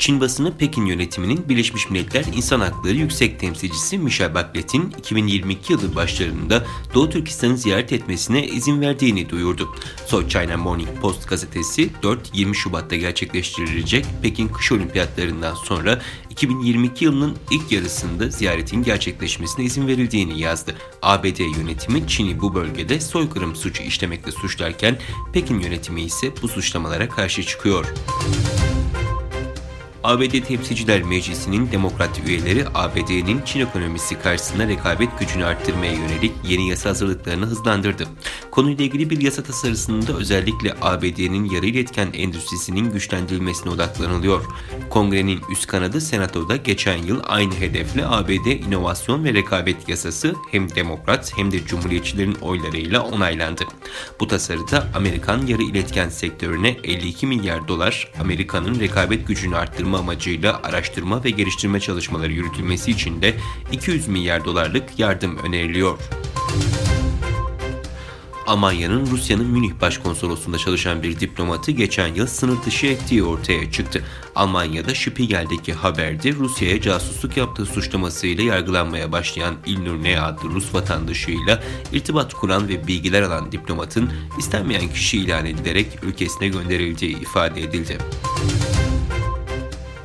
Çin basını Pekin yönetiminin Birleşmiş Milletler İnsan Hakları Yüksek Temsilcisi Michel Bachelet'in 2022 yılı başlarında Doğu Türkistan'ı ziyaret etmesine izin verdiğini duyurdu. South China Morning Post gazetesi 4-20 Şubat'ta gerçekleştirilecek Pekin Kış Olimpiyatlarından sonra 2022 yılının ilk yarısında ziyaretin gerçekleşmesine izin verildiğini yazdı. ABD yönetimi Çin'i bu bölgede soykırım suçu işlemekle suçlarken Pekin yönetimi ise bu suçlamalara karşı çıkıyor. ABD Temsilciler Meclisi'nin demokrat üyeleri ABD'nin Çin ekonomisi karşısında rekabet gücünü arttırmaya yönelik yeni yasa hazırlıklarını hızlandırdı. Konuyla ilgili bir yasa tasarısında özellikle ABD'nin yarı iletken endüstrisinin güçlendirilmesine odaklanılıyor. Kongrenin üst kanadı Senato'da geçen yıl aynı hedefle ABD İnovasyon ve Rekabet Yasası hem demokrat hem de cumhuriyetçilerin oylarıyla onaylandı. Bu tasarıda Amerikan yarı iletken sektörüne 52 milyar dolar, Amerika'nın rekabet gücünü arttırma amacıyla araştırma ve geliştirme çalışmaları yürütülmesi için de 200 milyar dolarlık yardım öneriliyor. Almanya'nın Rusya'nın Münih Başkonsolosluğu'nda çalışan bir diplomatı geçen yıl sınır dışı ettiği ortaya çıktı. Almanya'da Spiegel'deki haberde Rusya'ya casusluk yaptığı suçlamasıyla yargılanmaya başlayan İlnur Ne adlı Rus vatandaşıyla irtibat kuran ve bilgiler alan diplomatın istenmeyen kişi ilan edilerek ülkesine gönderildiği ifade edildi.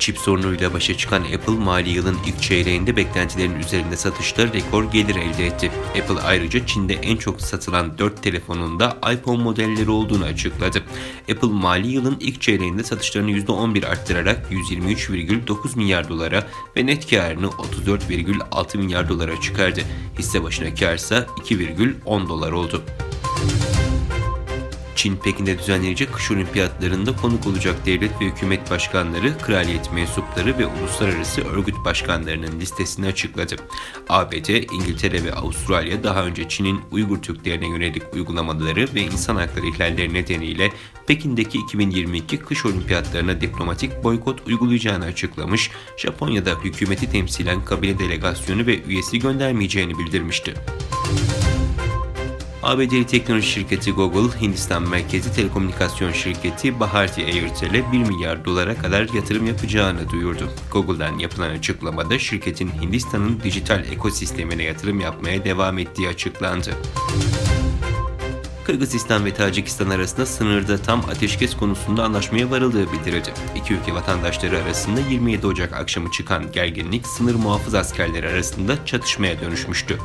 Çip sorunuyla başa çıkan Apple mali yılın ilk çeyreğinde beklentilerin üzerinde satışta rekor gelir elde etti. Apple ayrıca Çin'de en çok satılan 4 telefonunda iPhone modelleri olduğunu açıkladı. Apple mali yılın ilk çeyreğinde satışlarını %11 arttırarak 123,9 milyar dolara ve net karını 34,6 milyar dolara çıkardı. Hisse başına kar ise 2,10 dolar oldu. Çin Pekin'de düzenlenecek kış olimpiyatlarında konuk olacak devlet ve hükümet başkanları, kraliyet mensupları ve uluslararası örgüt başkanlarının listesini açıkladı. ABD, İngiltere ve Avustralya daha önce Çin'in Uygur Türklerine yönelik uygulamaları ve insan hakları ihlalleri nedeniyle Pekin'deki 2022 kış olimpiyatlarına diplomatik boykot uygulayacağını açıklamış, Japonya'da hükümeti temsilen kabine delegasyonu ve üyesi göndermeyeceğini bildirmişti. ABD'li teknoloji şirketi Google, Hindistan merkezi telekomünikasyon şirketi Bharti Airtel'e 1 milyar dolara kadar yatırım yapacağını duyurdu. Google'dan yapılan açıklamada şirketin Hindistan'ın dijital ekosistemine yatırım yapmaya devam ettiği açıklandı. Kırgızistan ve Tacikistan arasında sınırda tam ateşkes konusunda anlaşmaya varıldığı bildirildi. İki ülke vatandaşları arasında 27 Ocak akşamı çıkan gerginlik sınır muhafız askerleri arasında çatışmaya dönüşmüştü.